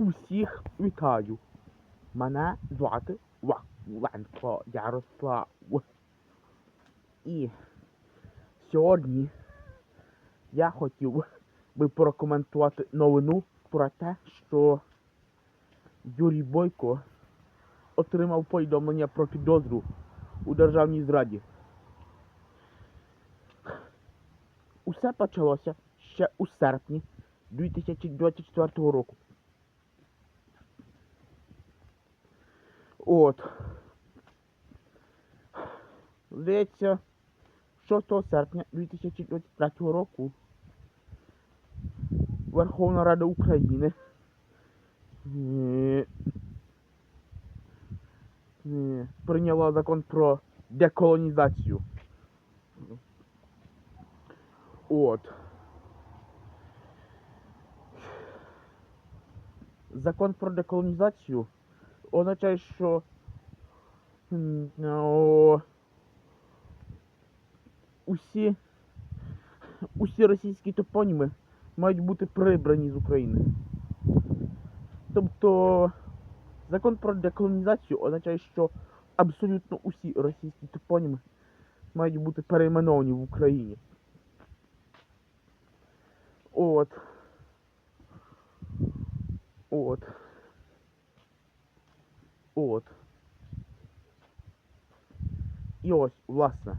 Усіх вітаю. Мене звати Вакуленко Ярослав. І сьогодні я хотів би прокоментувати новину про те, що Юрій Бойко отримав повідомлення про підозру у державній зраді. Усе почалося ще у серпні 2024 року. От. Здається, 6 серпня 2023 року Верховна Рада України е, е, прийняла закон про деколонізацію. От. Закон про деколонізацію означає, що о, усі, усі російські топоніми мають бути прибрані з України. Тобто закон про деколонізацію означає, що абсолютно усі російські топоніми мають бути перейменовані в Україні. От. От. От. І ось, власне,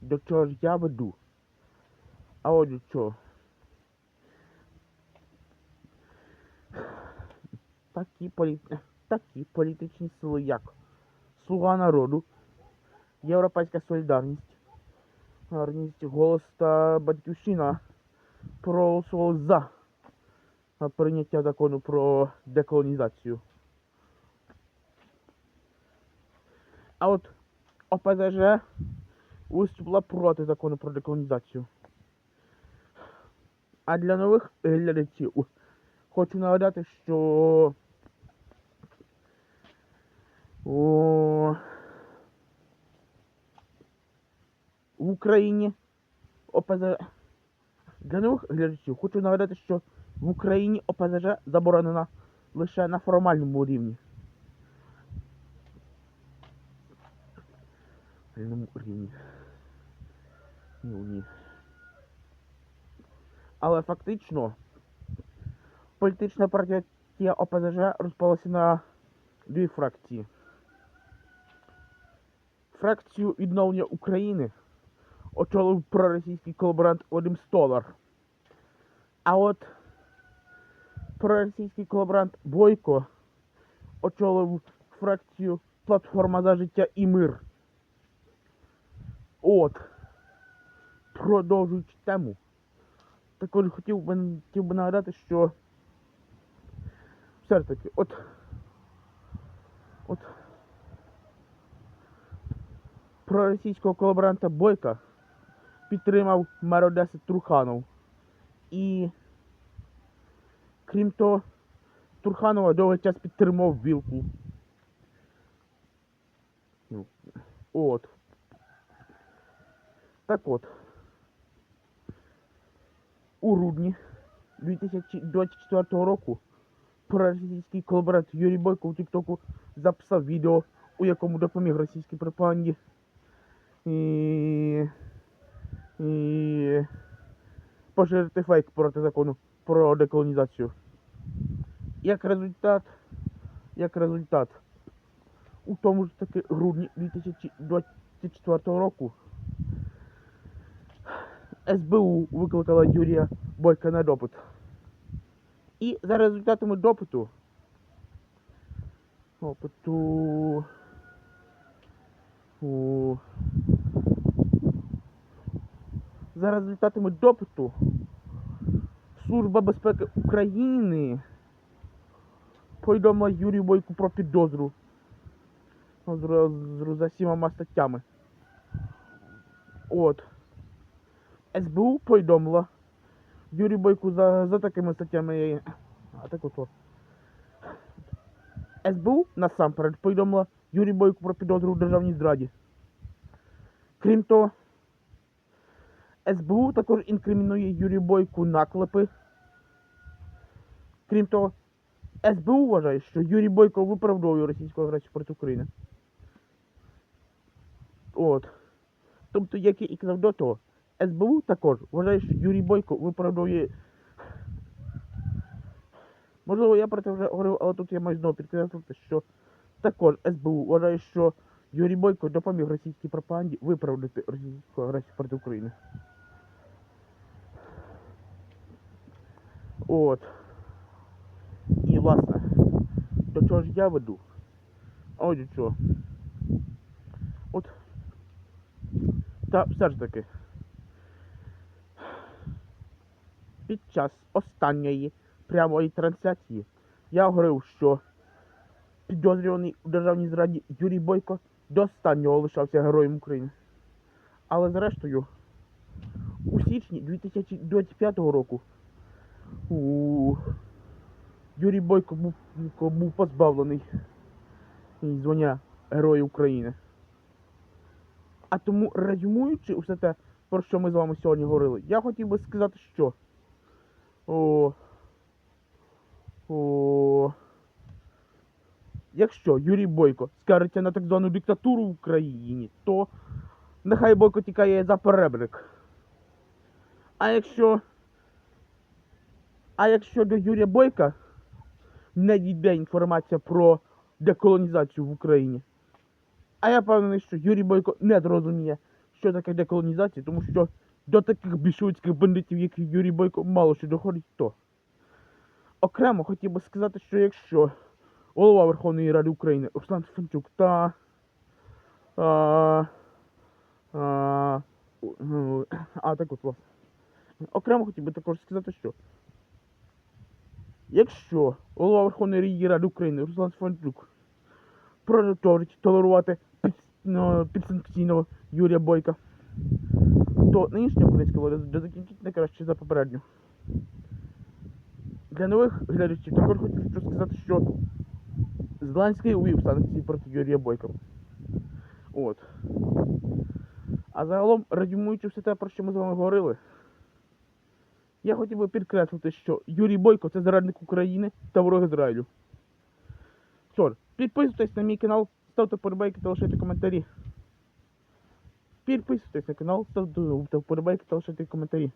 до чого ж я веду. А от до чого. Такі, полі... Такі політичні сили, як Слуга народу, Європейська солідарність, Гарність, голос та батьківщина проголосували за прийняття закону про деколонізацію. А от ОПЗЖ виступила проти закону про деколонізацію. А для нових глядачів хочу нагадати, що о, в Україні ОПЗ для нових глядачів хочу нагадати, що в Україні ОПЗЖ заборонена лише на формальному рівні. Реальному рівні. Ні. Але фактично політична партія ОПЗЖ розпалася на дві фракції. Фракцію відновлення України очолив проросійський колаборант Вадим Столар. А от проросійський колаборант Бойко очолив фракцію Платформа за життя і мир. От. Продовжуючи тему. Також хотів би, хотів би нагадати, що все ж таки, от. От. Проросійського колаборанта Бойка підтримав мер Одеси Труханов. І крім того, Турханова довгий час підтримав Вілку. Ну, От. Так от. У грудні 2024 року проросійський колаборант Юрій Бойко у Тіктоку записав відео, у якому допоміг російській пропаганді. І... І... поширити фейк проти закону про деколонізацію. Як результат, як результат, у тому ж таки грудні 2024 року СБУ викликала Юрія Бойка на допит. І за результатами допиту опиту у, за результатами допиту Служба безпеки України повідомила Юрію Бойку про підозру Ну, за сімома статтями. От. СБУ повідомила Юрію Бойку за, за такими статтями. А так от. СБУ насамперед повідомила Юрію Бойку про підозру у державній зраді. Крім того, СБУ також інкримінує Юрію Бойку наклепи. Крім того, СБУ вважає, що Юрій Бойко виправдовує російську агресію проти України. От. Тобто, як я і казав до того, СБУ також вважає, що Юрій Бойко виправдовує. Можливо, я про це вже говорив, але тут я маю знову підкреслити, що також СБУ вважає, що Юрій Бойко допоміг російській пропаганді виправдати російську агресію проти України. От. І власне, до чого ж я веду? Ось до чого. От. Та все ж таки. Під час останньої прямої трансляції я говорив, що підозрюваний у державній зраді Юрій Бойко до останнього лишався героєм України. Але зрештою, у січні 2025 року у Юрій Бойко був, був позбавлений звання Героя України. А тому, резюмуючи усе те, про що ми з вами сьогодні говорили, я хотів би сказати, що. О, о, якщо Юрій Бойко скаржиться на так звану диктатуру в Україні, то нехай Бойко тікає за перебрик. А якщо. А якщо до Юрія Бойка не дійде інформація про деколонізацію в Україні, а я впевнений, що Юрій Бойко не зрозуміє, що таке деколонізація, тому що до таких більшовицьких бандитів, як Юрій Бойко, мало що доходить то. Окремо хотів би сказати, що якщо голова Верховної Ради України Руслан Стефанчук та а, а, а так от власне. Окремо хотів би також сказати, що якщо голова Верховної Ради України Руслан Стефанчук продовжить толерувати ну, підсанкційного Юрія Бойка, то нинішня українська влада закінчить не краще за попередню. Для нових глядачів також хочу сказати, що Зеленський увів санкції проти Юрія Бойка. От. А загалом, резюмуючи все те, про що ми з вами говорили, я хотів би підкреслити, що Юрій Бойко це зрадник України та ворог Ізраїлю. Що підписуйтесь на мій канал, ставте вподобайки та лишайте коментарі. Підписуйтесь на канал, ставте вподобайки та лишайте коментарі.